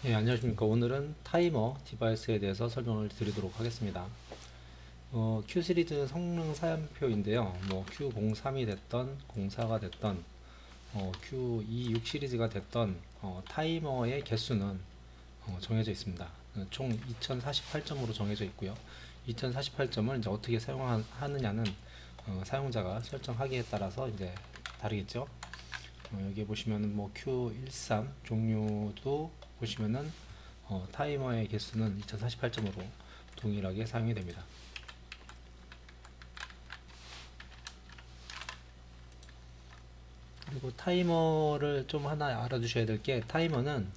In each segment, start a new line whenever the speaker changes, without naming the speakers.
네, 안녕하십니까. 오늘은 타이머 디바이스에 대해서 설명을 드리도록 하겠습니다. 어, Q 시리즈 성능 사연표인데요. 뭐 Q03이 됐던, 04가 됐던, 어, Q26 시리즈가 됐던 어, 타이머의 개수는 어, 정해져 있습니다. 어, 총 2048점으로 정해져 있고요. 2048점을 이제 어떻게 사용하느냐는 어, 사용자가 설정하기에 따라서 이제 다르겠죠. 어, 여기 보시면은 뭐 Q13 종류도 보시면은 어, 타이머의 개수는 2048점으로 동일하게 사용이 됩니다. 그리고 타이머를 좀 하나 알아두셔야 될 게 타이머는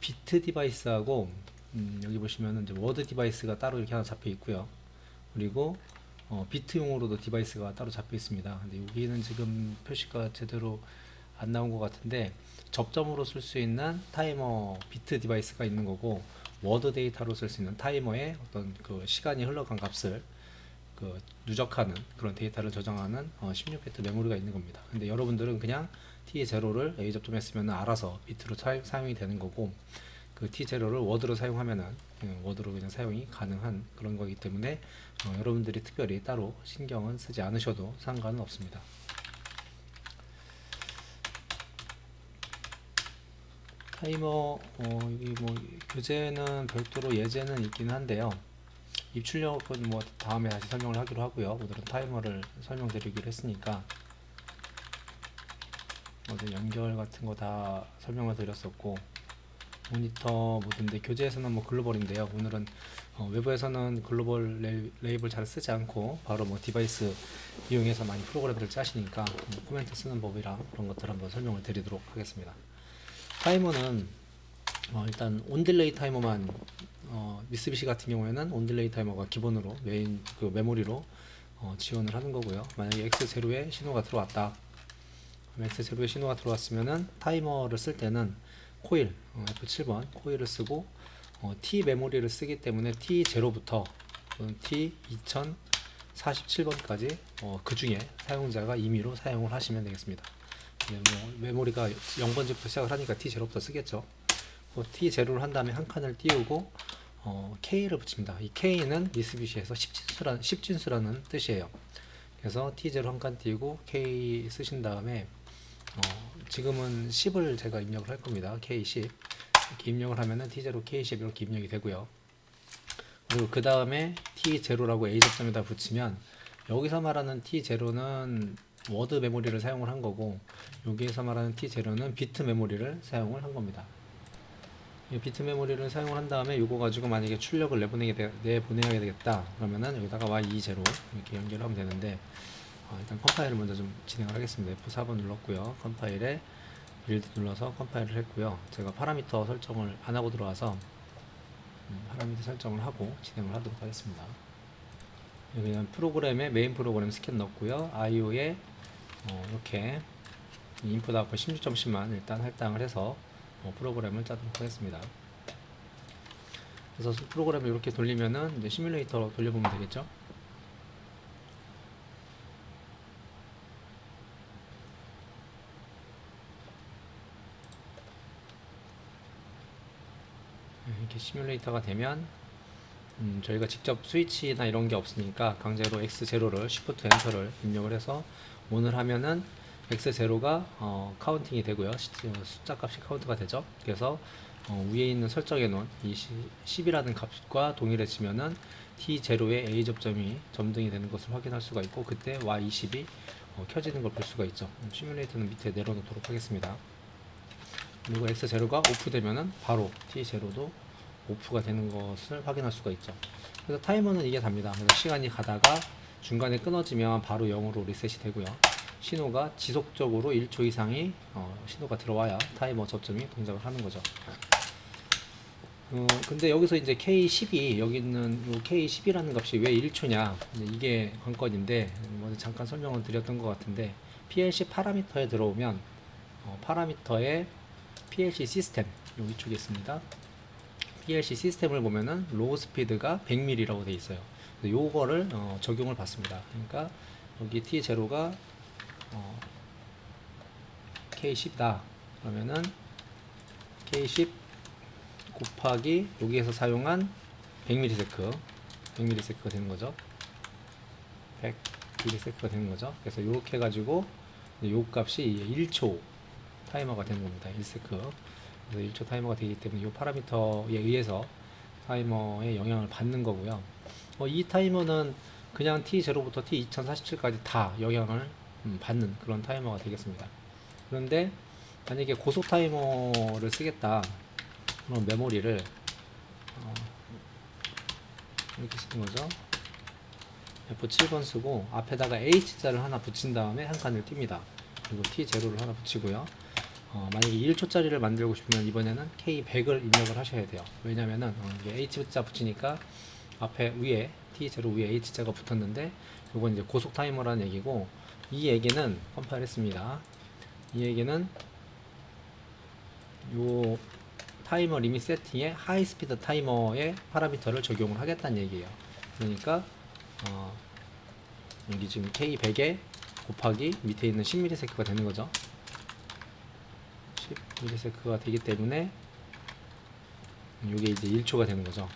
비트 디바이스하고 음, 여기 보시면은 이제 워드 디바이스가 따로 이렇게 하나 잡혀 있고요. 그리고 어, 비트용으로도 디바이스가 따로 잡혀 있습니다. 근데 여기는 지금 표시가 제대로 안 나온 것 같은데 접점으로 쓸 수 있는 타이머 비트 디바이스가 있는 거고 워드 데이터로 쓸 수 있는 타이머의 어떤 그 시간이 흘러간 값을 그 누적하는 그런 데이터를 저장하는 어, 16비트 메모리가 있는 겁니다. 근데 여러분들은 그냥 T0를 A 접점했으면 알아서 비트로 사, 사용이 되는 거고 그 T0를 워드로 사용하면은 음, 워드로 그냥 사용이 가능한 그런 거기 때문에 어, 여러분들이 특별히 따로 신경은 쓰지 않으셔도 상관은 없습니다. 타이머 어, 여기 뭐 교재는 별도로 예제는 있긴 한데요. 입출력은 뭐 다음에 다시 설명을 하기로 하고요. 오늘은 타이머를 설명드리기로 했으니까 어제 연결 같은 거 다 설명을 드렸었고 모니터 모드인데 교재에서는 뭐 글로벌인데요. 오늘은 어, 외부에서는 글로벌 레이, 레이블 잘 쓰지 않고 바로 뭐 디바이스 이용해서 많이 프로그램들을 짜시니까 뭐 코멘트 쓰는 법이랑 그런 것들 한번 설명을 드리도록 하겠습니다. 타이머는 어, 일단 온딜레이 타이머만 어, 미쓰비시 같은 경우에는 온딜레이 타이머가 기본으로 메인 그 메모리로 어, 지원을 하는 거고요. 만약에 X0에 신호가 들어왔다. 그럼 X0에 신호가 들어왔으면은 타이머를 쓸 때는 코일 어, F7번 코일을 쓰고 어, T 메모리를 쓰기 때문에 T0부터 T2047번까지 어, 그 중에 사용자가 임의로 사용을 하시면 되겠습니다. 네, 뭐 메모 리가 0번째부터 시작을 하니까 T0부터 쓰겠죠. 그 T0를 한 다음에 한 칸을 띄우고 어, K를 붙입니다. 이 K는 미쓰비시에서 10진수라는, 10진수라는 뜻이에요. 그래서 T0 한 칸 띄우고 K 쓰신 다음에 어, 지금은 10을 제가 입력을 할 겁니다. K10 이렇게 입력을 하면은 T0 K10 이렇게 입력이 되고요. 그리고 그 다음에 T0라고 A 접점에다 붙이면 여기서 말하는 T0는 워드 메모리를 사용을 한 거고 여기에서 말하는 T0는 비트 메모리를 사용을 한 겁니다. 이 비트 메모리를 사용을 한 다음에 이거 가지고 만약에 출력을 내보내게 되, 내보내야 되겠다 그러면은 여기다가 Y20 이렇게 연결하면 되는데 어, 일단 컴파일을 먼저 좀 진행을 하겠습니다. F4번 눌렀고요. 컴파일에 빌드 눌러서 컴파일을 했고요. 제가 파라미터 설정을 안 하고 들어와서 음, 파라미터 설정을 하고 진행을 하도록 하겠습니다. 여기는 프로그램에 메인 프로그램 스캔 넣고요. IO에 어, 이렇게 인풋 아웃풋 16.10만 일단 할당을 해서 어, 프로그램을 짜도록 하겠습니다. 그래서 프로그램을 이렇게 돌리면은 이제 시뮬레이터로 돌려보면 되겠죠. 네, 이렇게 시뮬레이터가 되면 음, 저희가 직접 스위치나 이런 게 없으니까 강제로 X0를 Shift 엔터를 입력을 해서 오늘 하면은 X0가 어, 카운팅이 되고요. 시- 어, 숫자 값이 카운트가 되죠. 그래서 어, 위에 있는 설정해 놓은 이 10이라는 값과 동일해지면은 T0에 A 접점이 점등이 되는 것을 확인할 수가 있고 그때 Y20이 어, 켜지는 걸 볼 수가 있죠. 음, 시뮬레이터는 밑에 내려놓도록 하겠습니다. 그리고 X0가 오프되면은 바로 T0도 오프가 되는 것을 확인할 수가 있죠. 그래서 타이머는 이게 답니다. 그래서 시간이 가다가 중간에 끊어지면 바로 0으로 리셋이 되고요. 신호가 지속적으로 1초 이상이 어, 신호가 들어와야 타이머 접점이 동작을 하는 거죠. 어, 근데 여기서 이제 K10이 여기 있는 요 K10이라는 값이 왜 1초냐 이게 관건인데 먼저 잠깐 설명을 드렸던 것 같은데 PLC 파라미터에 들어오면 어, 파라미터에 PLC 시스템 여기 쪽에 있습니다. PLC 시스템을 보면은 로우 스피드가 100mm라고 돼 있어요. 요거를 어, 적용을 받습니다. 그러니까 여기 T0가 어, K10다. 그러면은 K10 곱하기 여기에서 사용한 100ms 100ms가 되는 거죠 100ms가 되는 거죠 그래서 이렇게 해가지고 요 값이 1초 타이머가 되는 겁니다 1세크 그래서 1초 타이머가 되기 때문에 이 파라미터에 의해서 타이머의 영향을 받는 거고요. 어, 이 타이머는 그냥 T0부터 T2047까지 다 영향을 음, 받는 그런 타이머가 되겠습니다. 그런데 만약에 고속 타이머를 쓰겠다. 그럼 메모리를 어, 이렇게 쓰는 거죠. F7번 쓰고 앞에다가 H자를 하나 붙인 다음에 한 칸을 띱니다. 그리고 T0를 하나 붙이고요 어, 만약에 1초짜리를 만들고 싶으면 이번에는 K100을 입력을 하셔야 돼요 왜냐면은 어, 이게 H자 붙이니까 앞에 위에 T0 위에 H자가 붙었는데 이건 이제 고속 타이머라는 얘기고 이 얘기는 컴파일 했습니다 이 얘기는 요 타이머 리밋 세팅에 하이 스피드 타이머의 파라미터를 적용을 하겠다는 얘기예요. 그러니까 어, 여기 지금 K100에 곱하기 밑에 있는 10ms가 되는 거죠. 10ms가 되기 때문에 이게 이제 1초가 되는 거죠.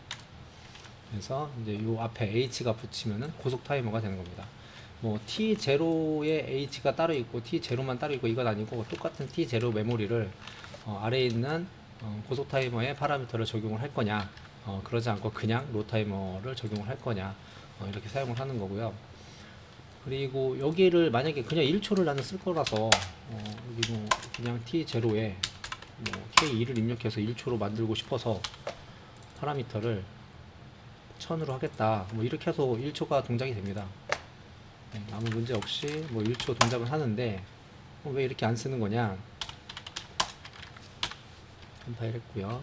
그래서 이제 요 앞에 H가 붙이면은 고속 타이머가 되는 겁니다. 뭐 T0에 H가 따로 있고 T0만 따로 있고 이건 아니고 똑같은 T0 메모리를 어, 아래에 있는 어, 고속 타이머에 파라미터를 적용을 할 거냐 어, 그러지 않고 그냥 로 타이머를 적용을 할 거냐 어, 이렇게 사용을 하는 거고요 그리고 여기를 만약에 그냥 1초를 나는 쓸 거라서 어, 여기 뭐 그냥 T0에 뭐 K2를 입력해서 1초로 만들고 싶어서 파라미터를 1000으로 하겠다. 뭐 이렇게 해서 1초가 동작이 됩니다. 네, 아무 문제 없이 뭐 1초 동작을 하는데 어, 왜 이렇게 안 쓰는 거냐? 컴파일 했고요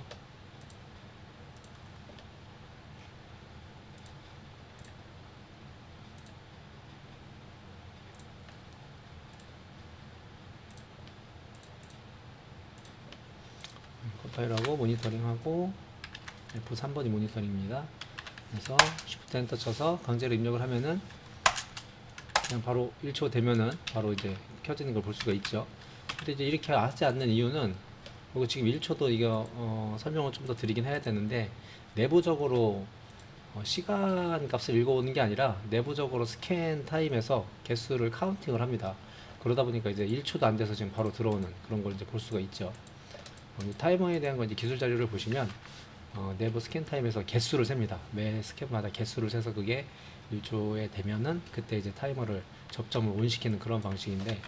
컴 파일하고 모니터링하고 F3번이 모니터링입니다 그래서 Shift 엔터 쳐서 강제로 입력을 하면은 그냥 바로 1초 되면은 바로 이제 켜지는 걸 볼 수가 있죠 근데 이제 이렇게 하지 않는 이유는 그리고 지금 1초도 이거 어, 설명을 좀 더 드리긴 해야 되는데 내부적으로 어, 시간 값을 읽어오는 게 아니라 내부적으로 스캔 타임에서 개수를 카운팅을 합니다. 그러다 보니까 이제 1초도 안 돼서 지금 바로 들어오는 그런 걸 이제 볼 수가 있죠. 어, 이 타이머에 대한 건 이제 기술 자료를 보시면 어, 내부 스캔 타임에서 개수를 셉니다. 매 스캔마다 개수를 세서 그게 1초에 되면은 그때 이제 타이머를 접점을 온시키는 그런 방식인데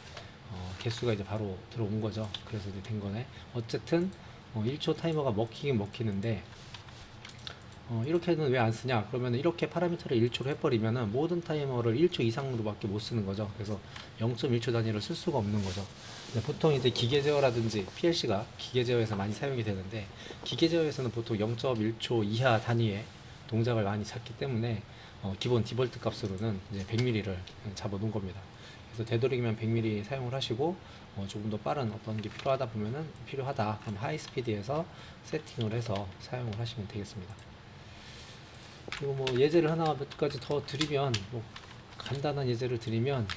어, 개수가 이제 바로 들어온 거죠. 그래서 이제 된 거네. 어쨌든 어, 1초 타이머가 먹히긴 먹히는데 어, 이렇게는 왜 안 쓰냐? 그러면 이렇게 파라미터를 1초로 해버리면은 모든 타이머를 1초 이상으로밖에 못 쓰는 거죠. 그래서 0.1초 단위로 쓸 수가 없는 거죠. 보통 이제 기계 제어라든지 PLC가 기계 제어에서 많이 사용이 되는데 기계 제어에서는 보통 0.1초 이하 단위의 동작을 많이 찾기 때문에 어, 기본 디볼트 값으로는 이제 100mm를 잡아 놓은 겁니다. 그래서 되도록이면 100mm 사용을 하시고 어, 조금 더 빠른 어떤 게 필요하다 보면은 필요하다 그럼 하이 스피드에서 세팅을 해서 사용을 하시면 되겠습니다. 그리고 뭐 예제를 하나 몇 가지 더 드리면 뭐 간단한 예제를 드리면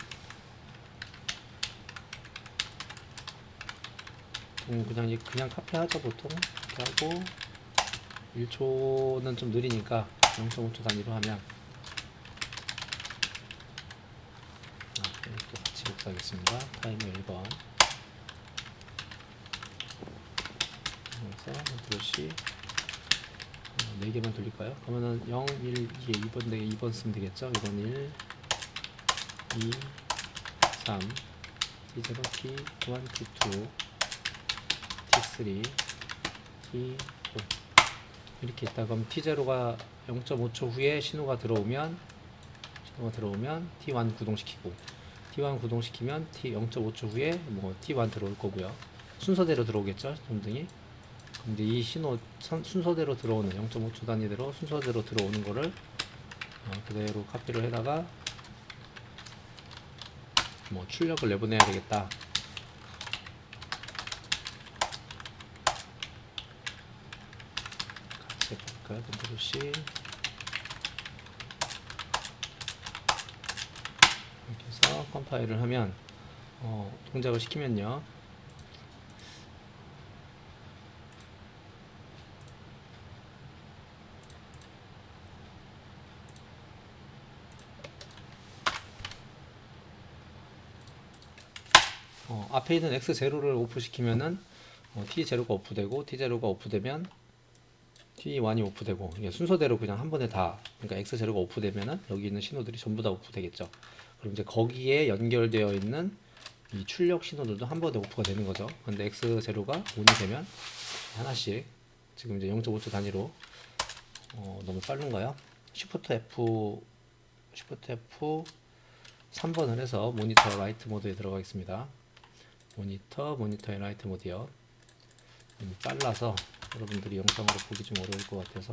음, 그냥 이- 그냥 카페 하죠 보통 이렇게 하고 1초는 좀 느리니까 0.5초 단위로 하면 아, 이것도 같이 복사하겠습니다. 타이머 1번. 그래서 브러쉬 4개만 돌릴까요? 그러면은 0, 1, 2, 2번, 4개, 2번 쓰면 되겠죠? 2번 1, 2, 3, T0, T1, T2, T3, T4 이렇게 있다 그럼 T0가 0.5초 후에 신호가 들어오면 신호가 들어오면 T1 구동시키고 T1 구동시키면 T 0.5초 후에 뭐 T1 들어올 거고요. 순서대로 들어오겠죠, 점등이. 근데 이 신호 선- 순서대로 들어오는 0.5초 단위대로 순서대로 들어오는 거를 어, 그대로 카피를 해다가 뭐 출력을 내보내야 되겠다. 같이 해볼까요? 컨트롤 C 이렇게 해서 컴파일을 하면 어, 동작을 시키면요 어, 앞에 있는 X0를 오프시키면은 어, T0가 오프되고 T0가 오프되면 T1이 오프되고 이게 순서대로 그냥 한 번에 다 그러니까 X0가 오프되면은 여기 있는 신호들이 전부 다 오프되겠죠. 그럼 이제 거기에 연결되어 있는 이 출력 신호들도 한 번에 오프가 되는 거죠. 근데 X0가 ON이 되면 하나씩 지금 이제 0.5초 단위로 어, 너무 빠른가요? Shift F Shift F 3번을 해서 모니터 라이트 모드에 들어가겠습니다. 모니터 모니터의 라이트 모드요. 음, 빨라서 여러분들이 영상으로 보기 좀 어려울 것 같아서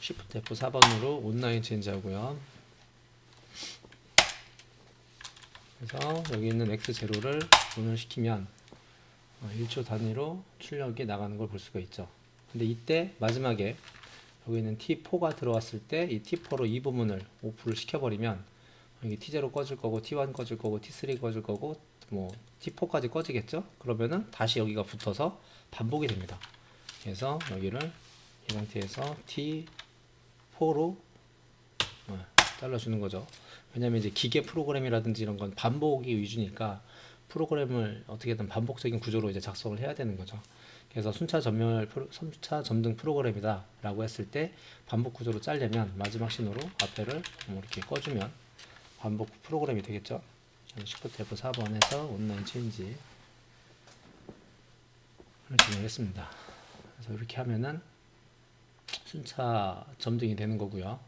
Shift F4번으로 온라인 체인지 하고요. 그래서 여기 있는 X0를 오늘 시키면 어, 1초 단위로 출력이 나가는 걸 볼 수가 있죠. 근데 이때 마지막에 여기 있는 T4가 들어왔을 때 이 T4로 이 부분을 오프를 시켜버리면 여기 T0 꺼질 거고 T1 꺼질 거고 T3 꺼질 거고 뭐 T4까지 꺼지겠죠? 그러면은 다시 여기가 붙어서 반복이 됩니다. 그래서 여기를 이 상태에서 T4로 어, 잘라주는 거죠. 왜냐면 이제 기계 프로그램이라든지 이런 건 반복이 위주니까 프로그램을 어떻게든 반복적인 구조로 이제 작성을 해야 되는 거죠. 그래서 순차 프로, 순차 점등 프로그램이다라고 했을 때 반복 구조로 짜려면 마지막 신호로 앞에를 뭐 이렇게 꺼주면 반복 프로그램이 되겠죠. Shift F4번에서 온라인 체인지 진행했습니다. 그래서 이렇게 하면은 순차 점등이 되는 거고요.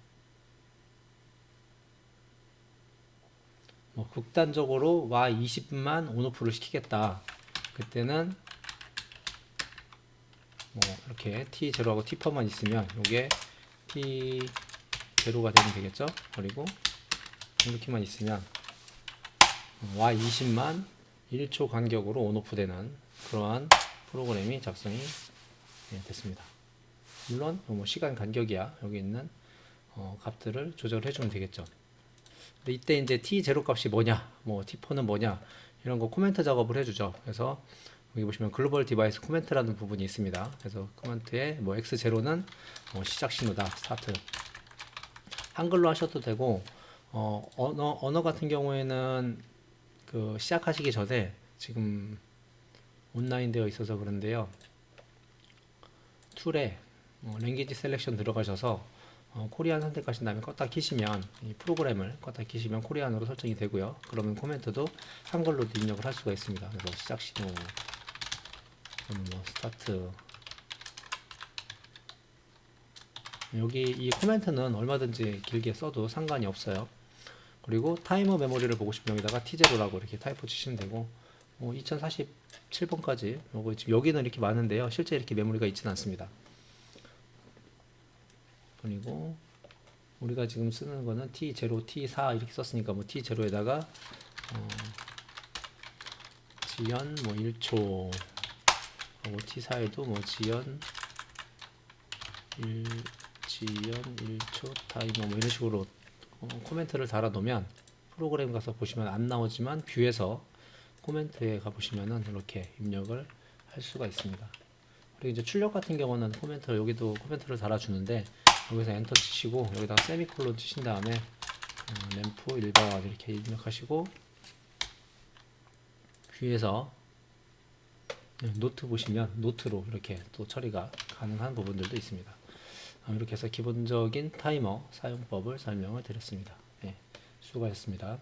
뭐 극단적으로 와 20분만 온오프를 시키겠다. 그때는 뭐 이렇게 T0하고 T4만 있으면 이게 T0가 되면 되겠죠. 그리고 이렇게만 있으면 와 20만 1초 간격으로 온오프 되는 그러한 프로그램이 작성이 예, 됐습니다. 물론 뭐 시간 간격이야 여기 있는 어, 값들을 조절해 주면 되겠죠. 이때 이제 T0 값이 뭐냐, 뭐 T4는 뭐냐 이런 거 코멘트 작업을 해주죠. 그래서 여기 보시면 글로벌 디바이스 코멘트라는 부분이 있습니다. 그래서 코멘트에 뭐 X0는 뭐 시작 신호다, 스타트. 한글로 하셔도 되고 어, 언어 언어 같은 경우에는 그 시작하시기 전에 지금 온라인 되어 있어서 그런데요. 툴에 어, 랭귀지 셀렉션 들어가셔서 어, 코리안 선택하신 다음에 껐다 키시면 이 프로그램을 껐다 키시면 코리안으로 설정이 되고요. 그러면 코멘트도 한글로 입력을 할 수가 있습니다. 그래서 시작 신호, 음, 뭐 스타트. 여기 이 코멘트는 얼마든지 길게 써도 상관이 없어요. 그리고 타이머 메모리를 보고 싶으면 여기다가 T0라고 이렇게 타이포 치시면 되고 뭐 2047번까지 요거 지금 여기는 이렇게 많은데요. 실제 이렇게 메모리가 있지는 않습니다. 그리고 우리가 지금 쓰는 거는 T0, T4 이렇게 썼으니까 뭐 T0에다가 어, 지연 뭐 1초 하고 T4에도 뭐 지연 1 지연 1초 타이머 뭐 이런 식으로 어, 코멘트를 달아 놓으면 프로그램 가서 보시면 안 나오지만 뷰에서 코멘트에 가 보시면은 이렇게 입력을 할 수가 있습니다. 그리고 이제 출력 같은 경우는 코멘트 여기도 코멘트를 달아주는데 여기서 엔터 치시고 여기다가 세미콜론 치신 다음에 어, 램프 1번 이렇게 입력하시고 뷰에서 네, 노트 보시면 노트로 이렇게 또 처리가 가능한 부분들도 있습니다. 어, 이렇게 해서 기본적인 타이머 사용법을 설명을 드렸습니다. 네, 수고하셨습니다.